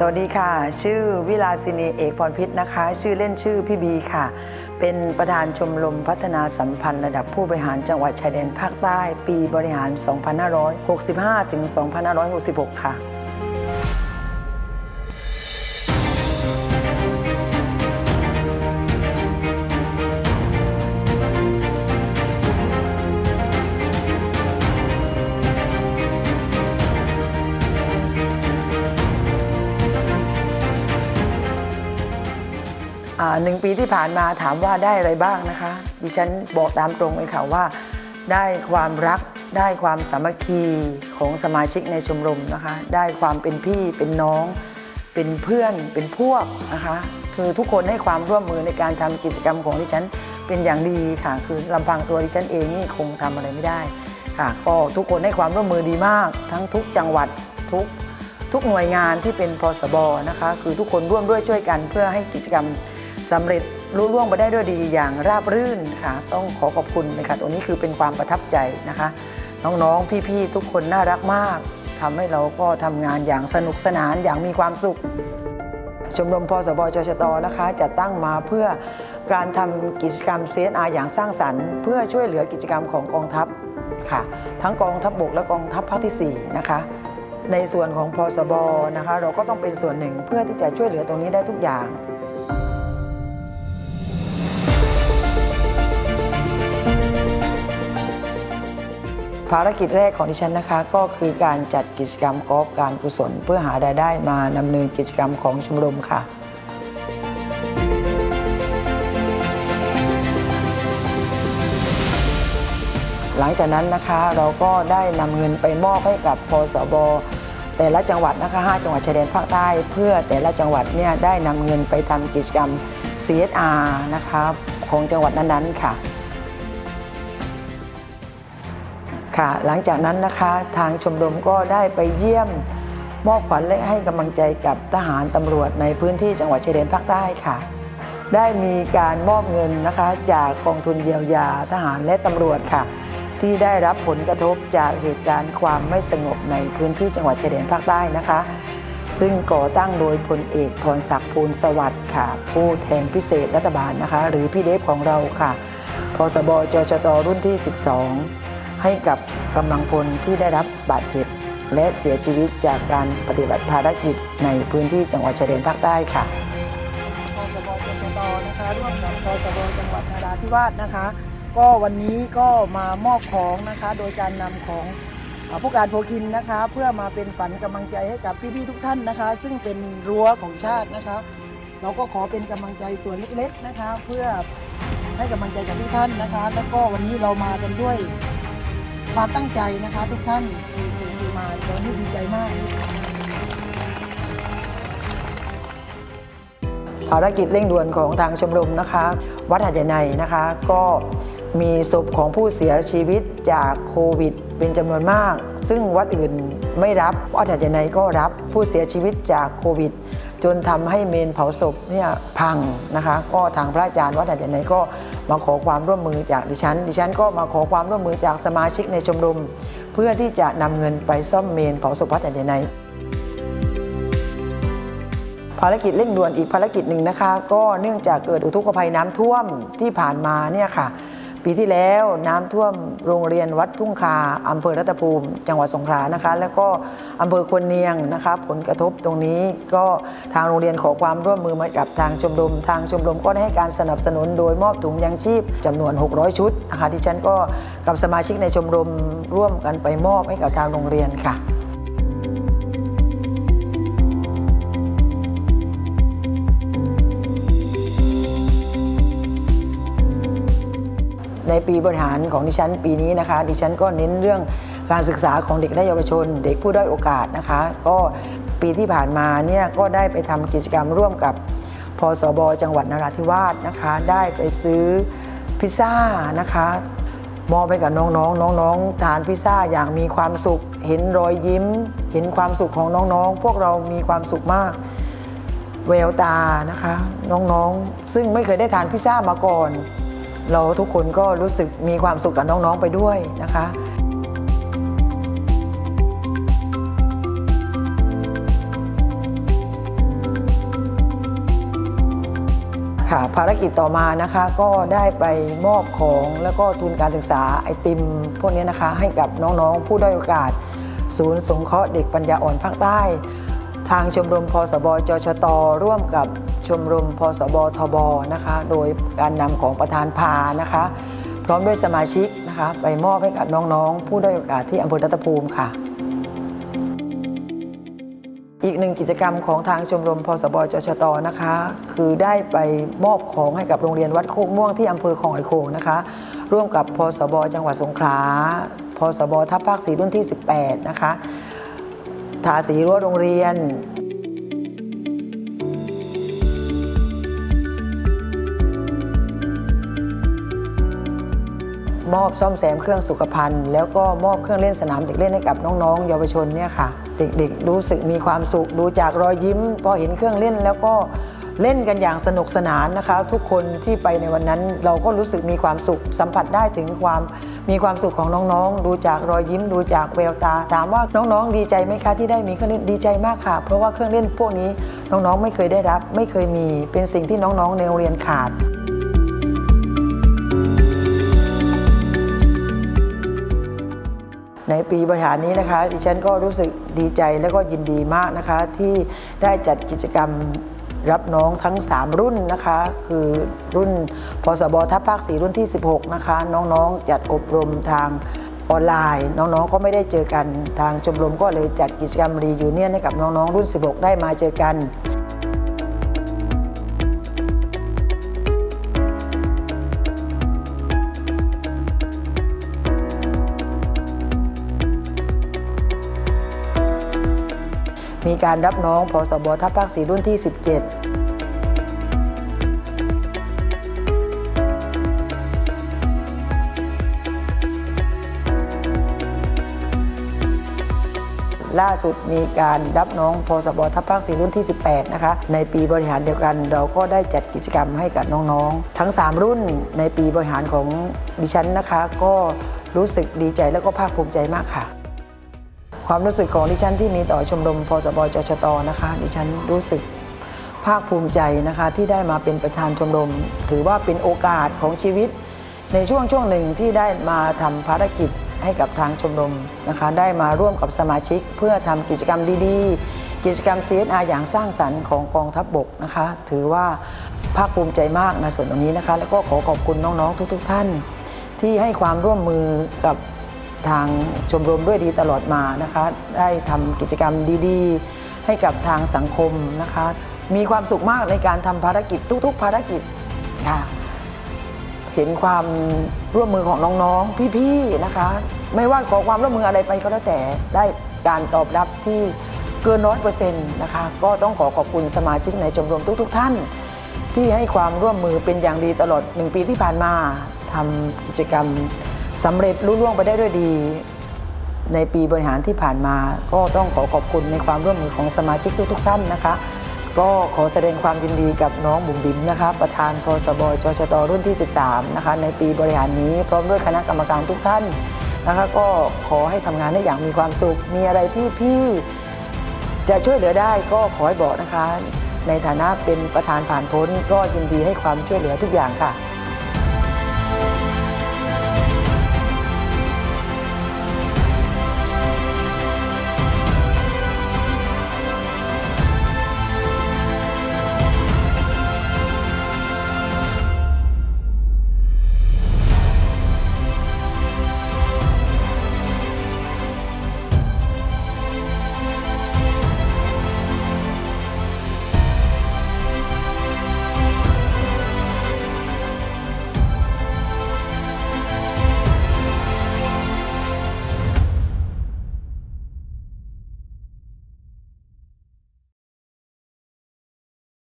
สวัสดีค่ะ ชื่อวิลาสินีเอกพรพิษนะคะ ชื่อเล่นชื่อพี่บีค่ะ เป็นประธานชมรมพัฒนาสัมพันธ์ระดับผู้บริหารจังหวัดชายแดนภาคใต้ ปีบริหาร 2565 ถึง 2566 ค่ะ หนึ่งปีที่ผ่านมาถามว่าได้อะไรบ้างนะคะดิฉันบอกตามตรงเลยค่ะว่า ได้ความรักได้ความสามัคคีของสมาชิกในชมรมนะคะ ได้ความเป็นพี่เป็นน้อง เป็นเพื่อนเป็นพวกนะคะคือทุกคนให้ความร่วมมือในการทำกิจกรรมของดิฉันเป็นอย่างดีค่ะคือลำพังตัวดิฉันเองนี่คงทำอะไรไม่ได้ค่ะก็ทุกคนให้ความร่วมมือดีมาก ทั้งทุกจังหวัดทุกทุกหน่วยงานที่เป็นพสบนะคะ คือทุกคนร่วมด้วยช่วยกันเพื่อให้กิจกรรม สำเร็จรุ่ล่วงไปได้ด้วยดีอย่างราบรื่นค่ะ ต้องขอขอบคุณนะคะตรงนี้คือเป็นความประทับใจนะคะ น้องๆ พี่ๆ ทุกคนน่ารักมากทำให้เราก็ทำงานอย่างสนุกสนานอย่างมีความสุข ชมรมพสบจชตนะคะจะตั้งมาเพื่อการทำกิจกรรม CSR อย่างสร้างสรรค์ เพื่อช่วยเหลือกิจกรรมของกองทัพค่ะ ทั้งกองทัพบกและกองทัพภาคที่4นะคะในส่วนของพสบนะคะ เราก็ต้องเป็นส่วนหนึ่งเพื่อที่จะช่วยเหลือตรงนี้ได้ทุกอย่าง ภารกิจแรกของดิฉันนะคะ ก็คือการจัดกิจกรรมกอล์ฟการกุศล เพื่อหารายได้มาดำเนินกิจกรรมของชมรมค่ะ หลังจากนั้นนะคะเราก็ได้นำเงินไปมอบให้กับพสบแต่ละจังหวัดนะคะ 5 จังหวัดชายแดนภาคใต้ เพื่อแต่ละจังหวัดเนี่ยได้นำเงินไปทำกิจกรรม CSR นะคะของจังหวัดนั้นๆค่ะ ค่ะ หลังจากนั้นนะคะทางชมรมก็ได้ไปเยี่ยมมอบขวัญและให้กำลังใจกับทหารตำรวจในพื้นที่จังหวัดชายแดนภาคใต้ค่ะ ได้มีการมอบเงินนะคะจากกองทุนเยียวยาทหารและตำรวจค่ะ ที่ได้รับผลกระทบจากเหตุการณ์ความไม่สงบในพื้นที่จังหวัดชายแดนภาคใต้นะคะ ซึ่งก่อตั้งโดยพลเอกพรศักดิ์ภูลสวัสดิ์ค่ะ ผู้แทนพิเศษรัฐบาลนะคะ หรือพี่เดฟของเราค่ะพสบจชตรุ่นที่ 12 ให้กับกำลังพลที่ได้รับบาดเจ็บ และเสียชีวิตจากการปฏิบัติภารกิจในพื้นที่จังหวัดชายแดนภาคใต้ค่ะพสบจชตนะคะร่วมกับพสบจังหวัดนราธิวาสนะคะ ก็วันนี้ก็มามอบของนะคะ โดยการนำของผู้การโพคินนะคะ เพื่อมาเป็นฝันกำลังใจให้กับพี่ๆทุกท่านนะคะ ซึ่งเป็นรั้วของชาตินะคะ เราก็ขอเป็นกำลังใจส่วนเล็กๆนะคะ เพื่อให้กำลังใจกับทุกท่านนะคะ แล้วก็วันนี้เรามากันด้วย ความตั้งใจนะคะทุกท่านคือมาตอนนี้ดีใจมาก ภารกิจเร่งด่วนของทางชมรมนะคะ วัดหาดใหญ่ในนะคะ ก็มีศพของผู้เสียชีวิตจากโควิด เป็นจำนวนมาก ซึ่งวัดอื่นไม่รับวัดหาดใหญ่ในก็รับผู้เสียชีวิตจากโควิด จนทำให้เมนเผาศพเนี่ยพังนะคะ ก็ทางพระอาจารย์วัดหาดใหญ่ในก็มาขอความร่วมมือจากดิฉัน ดิฉันก็มาขอความร่วมมือจากสมาชิกในชมรม เพื่อที่จะนำเงินไปซ่อมเมนเผาศพวัดหาดใหญ่ในภารกิจเร่งด่วนอีกภารกิจหนึ่งนะคะ ก็เนื่องจากเกิดอุทกภัยน้ำท่วมที่ผ่านมาเนี่ยค่ะ ปีที่แล้วน้ำท่วมโรงเรียนวัดทุ่งคาอำเภอรัตภูมิ จังหวัดสงขลานะคะ แล้วก็อำเภอควนเนียงนะคะผลกระทบตรงนี้ก็ทางโรงเรียนขอความร่วมมือมากับทางชมรม ทางชมรมก็ได้ให้การสนับสนุนโดยมอบถุงยังชีพจำนวน 600 ชุดนะคะที่ฉันก็กับสมาชิกในชมรมร่วมกันไปมอบให้กับทางโรงเรียนค่ะ ในปีบริหารของดิฉันปีนี้นะคะ ดิฉันก็เน้นเรื่องการศึกษาของเด็กและเยาวชน เด็กผู้ด้อยโอกาสนะคะ ก็ปีที่ผ่านมาเนี่ยก็ได้ไปทำกิจกรรมร่วมกับพสบจังหวัดนราธิวาสนะคะ ได้ไปซื้อพิซซ่านะคะมอบไปกับน้องๆ น้องๆ ทานพิซซ่าอย่างมีความสุข เห็นรอยยิ้ม เห็นความสุขของน้องๆ พวกเรามีความสุขมาก แววตานะคะ น้องๆ ซึ่งไม่เคยได้ทานพิซซ่ามาก่อน เราทุกคนก็รู้สึกมีความสุขกับน้องๆไปด้วยนะคะค่ะภารกิจต่อมานะคะก็ได้ไปมอบของแล้วก็ทุนการศึกษาไอติม พวกนี้นะคะให้กับน้องๆ ผู้ด้อยโอกาส ศูนย์สงเคราะห์เด็กปัญญาอ่อนภาคใต้ ทางชมรมพสบจชตร่วมกับ ชมรมพสบทบนะคะ โดยการนำของประธานพานะคะ พร้อมด้วยสมาชิกนะคะ ไปมอบให้กับน้องๆ ผู้ด้อยโอกาสที่อำเภอรัตภูมิค่ะ อีกหนึ่งกิจกรรมของทางชมรมพสบจชตนะคะ คือได้ไปมอบของให้กับโรงเรียนวัดโคกม่วงที่อำเภอคลองไอโขงนะคะ ร่วมกับพสบจังหวัดสงขลาพสบทัพภาคสีรุ่นที่ 18 นะคะทาสีรั้วโรงเรียน มอบซ่อมแซมเครื่องสุขภัณฑ์แล้วก็มอบเครื่องเล่นสนามเด็กเล่นให้กับน้องๆ เยาวชนเนี่ยค่ะ เด็กๆรู้สึกมีความสุขดูจากรอยยิ้ม พอเห็นเครื่องเล่นแล้วก็เล่นกันอย่างสนุกสนานนะคะ ทุกคนที่ไปในวันนั้นเราก็รู้สึกมีความสุขสัมผัสได้ถึงความมีความสุขของน้องๆ ดูจากรอยยิ้มดูจากแววตา ถามว่าน้องๆ ดีใจไหมคะที่ได้มีเครื่องเล่นดีใจมากค่ะ เพราะว่าเครื่องเล่นพวกนี้น้องๆ ไม่เคยได้รับ ไม่เคยมีเป็นสิ่งที่น้องๆ ในโรงเรียนขาด ในปีบริหารนี้นะคะ ดิฉันก็รู้สึกดีใจและก็ยินดีมากนะคะ ที่ได้จัดกิจกรรมรับน้องทั้ง 3 รุ่นนะคะ คือรุ่นพสบทัพภาคสีรุ่นที่ 16 นะคะ น้องๆ จัดอบรมทางออนไลน์ น้องๆ ก็ไม่ได้เจอกันทางชมรมก็เลยจัดกิจกรรมรียูเนียนให้กับน้องๆ รุ่น 16 ได้มาเจอกัน มีการรับน้องพสบทัพภาคสีรุ่นที่ 17ล่าสุดมีการรับน้องพสบทัพภาคสีรุ่นที่ 18 นะคะ ในปีบริหารเดียวกัน เราก็ได้จัดกิจกรรมให้กับน้องๆ ทั้ง 3 รุ่นในปีบริหารของดิฉันนะคะ ก็รู้สึกดีใจและก็ภาคภูมิใจมากค่ะ ความรู้สึกของดิฉันที่มีต่อชมรมพสบจชตนะคะ ดิฉันรู้สึกภาคภูมิใจนะคะ ที่ได้มาเป็นประธานชมรม ถือว่าเป็นโอกาสของชีวิต ในช่วงช่วงหนึ่งที่ได้มาทำภารกิจให้กับทางชมรมนะคะ ได้มาร่วมกับสมาชิก เพื่อทำกิจกรรมดีๆ กิจกรรม CSR อย่างสร้างสรรค์ของกองทัพบบกนะคะ ถือว่าภาคภูมิใจมากในส่วนตรงนี้นะคะ แล้วก็ขอขอบคุณน้องๆทุก ๆ ท่าน ที่ให้ความร่วมมือกับ ทางชมรมด้วยดีตลอดมานะคะ ได้ทำกิจกรรมดีๆ ให้กับทางสังคมนะคะ มีความสุขมากในการทำภารกิจทุกๆ ภารกิจค่ะเห็นความร่วมมือของน้องๆ พี่ๆนะคะ ไม่ว่าขอความร่วมมืออะไรไปก็แล้วแต่ได้การตอบรับที่เกินร้อยเปอร์เซ็นต์นะคะก็ต้องขอขอบคุณสมาชิกในชมรมทุก ๆ ท่าน ที่ให้ความร่วมมือเป็นอย่างดีตลอดหนึ่งปีที่ผ่านมาทำกิจกรรม สำเร็จรุ่ล่วงไปได้ด้วยดี ในปีบริหารที่ผ่านมา ก็ต้องขอขอบคุณในความร่วมมือของสมาชิกทุก ๆ ท่านนะคะ ก็ขอแสดงความยินดีกับน้องบุ๋มบิ๋มนะคะ ประธานพสบจชตรุ่นที่ 13 นะคะ ในปีบริหารนี้พร้อมด้วยคณะกรรมการทุกท่านนะคะ ก็ขอให้ทำงานได้อย่างมีความสุข มีอะไรที่พี่จะช่วยเหลือได้ก็ขอให้บอกนะคะ ในฐานะเป็นประธานผ่านพ้นก็ยินดีให้ความช่วยเหลือทุกอย่างค่ะ